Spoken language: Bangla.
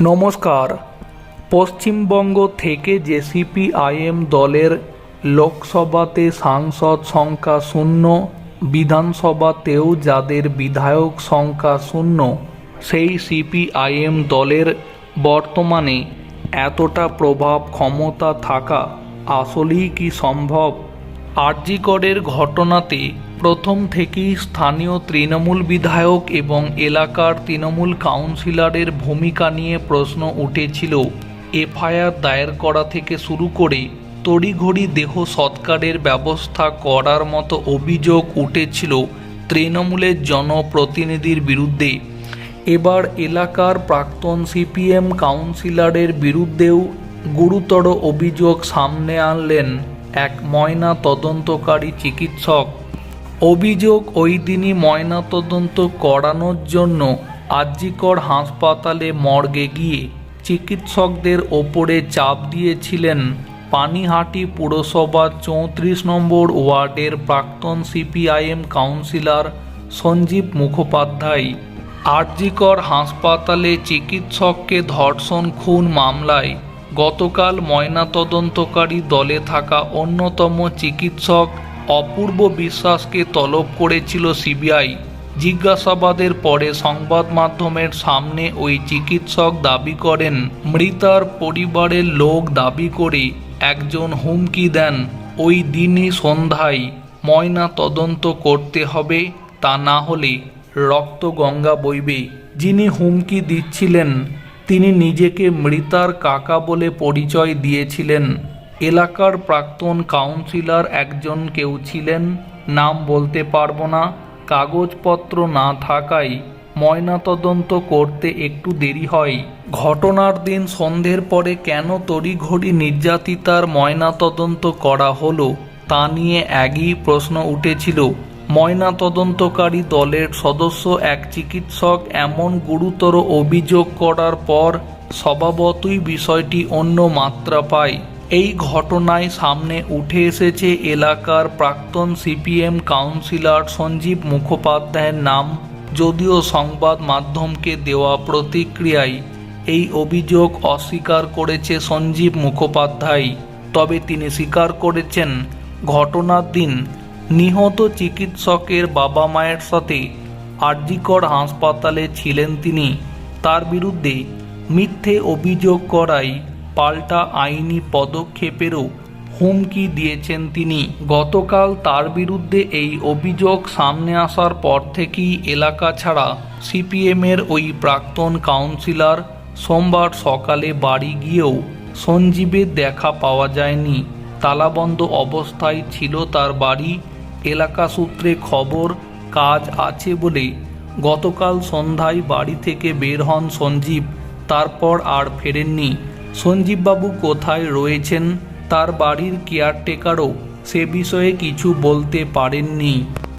নমস্কার। পশ্চিমবঙ্গ থেকে যে সিপিআইএম দলের লোকসভাতে সাংসদ সংখ্যা শূন্য, বিধানসভাতেও যাদের বিধায়ক সংখ্যা শূন্য, সেই সিপিআইএম দলের বর্তমানে এতটা প্রভাব ক্ষমতা থাকা আসলেই কি সম্ভব? আরজিকরের ঘটনাতে প্রথম থেকেই স্থানীয় তৃণমূল বিধায়ক এবং এলাকার তৃণমূল কাউন্সিলরের ভূমিকা নিয়ে প্রশ্ন উঠেছিল। এফআইআর দায়ের করা থেকে শুরু করে তড়িঘড়ি দেহ সৎকারের ব্যবস্থা করার মতো অভিযোগ উঠেছিল তৃণমূলের জনপ্রতিনিধির বিরুদ্ধে। এবার এলাকার প্রাক্তন সিপিএম কাউন্সিলরের বিরুদ্ধেও গুরুতর অভিযোগ সামনে আনলেন এক ময়না তদন্তকারী চিকিৎসক। অভিযোগ ওই দিনই ময়নাতদন্ত করানোর জন্য আরজিকর হাসপাতালে মর্গে গিয়ে চিকিৎসকদের ওপরে চাপ দিয়েছিলেন পানিহাটি পুরসভার চৌত্রিশ নম্বর ওয়ার্ডের প্রাক্তন সিপিআইএম কাউন্সিলর সঞ্জীব মুখোপাধ্যায়। আরজিকর হাসপাতালে চিকিৎসককে ধর্ষণ খুন মামলায় গতকাল ময়নাতদন্তকারী দলে থাকা অন্যতম চিকিৎসক অপূর্ব বিশ্বাসকে তলব করেছিল সিবিআই। জিজ্ঞাসাবাদের পরে সংবাদ মাধ্যমের সামনে ওই চিকিৎসক দাবি করেন, মৃতার পরিবারের লোক দাবি করে একজন হুমকি দেন। ওই দিনই সন্ধ্যায় ময়না তদন্ত করতে হবে, তা না হলে রক্ত গঙ্গা বইবে। যিনি হুমকি দিচ্ছিলেন, তিনি নিজেকে মৃতার কাকা বলে পরিচয় দিয়েছিলেন। এলাকার প্রাক্তন কাউন্সিলর একজন কেউ ছিলেন, নাম বলতে পারব না। কাগজপত্র না থাকায় ময়নাতদন্ত করতে একটু দেরি হয়। ঘটনার দিন সন্ধ্যের পরে কেন তড়িঘড়ি নির্যাতিতার ময়নাতদন্ত করা হলো, তা নিয়ে একই প্রশ্ন উঠেছিল। ময়নাতদন্তকারী দলের সদস্য এক চিকিৎসক এমন গুরুতর অভিযোগ করার পর স্বভাবতই বিষয়টি অন্য মাত্রা পায়। এই ঘটনায় সামনে উঠে এসেছে এলাকার প্রাক্তন সিপিএম কাউন্সিলর সঞ্জীব মুখোপাধ্যায়ের নাম, যদিও সংবাদ মাধ্যমকে দেওয়া প্রতিক্রিয়ায় এই অভিযোগ অস্বীকার করেছে সঞ্জীব মুখোপাধ্যায়। তবে তিনি স্বীকার করেছেন, ঘটনার দিন নিহত চিকিৎসকের বাবা মায়ের সাথে আরজিকর হাসপাতালে ছিলেন তিনি। তার বিরুদ্ধে মিথ্যে অভিযোগ করায় পাল্টা আইনি পদক্ষেপেরও হুমকি দিয়েছেন তিনি। গতকাল তার বিরুদ্ধে এই অভিযোগ সামনে আসার পর থেকেই এলাকা ছাড়া সিপিএমের ওই প্রাক্তন কাউন্সিলর সোমবার সকালে বাড়ি গিয়েও সঞ্জীবের দেখা পাওয়া যায়নি। তালাবন্ধ অবস্থায় ছিল তার বাড়ি। এলাকা সূত্রে খবর, কাজ আছে বলে গতকাল সন্ধ্যায় বাড়ি থেকে বের হন সঞ্জীব। তারপর আর ফেরেননি। সঞ্জীববাবু কোথায় রয়েছেন? তার বাড়ির কেয়ারটেকারও সে বিষয়ে কিছু বলতে পারেননি।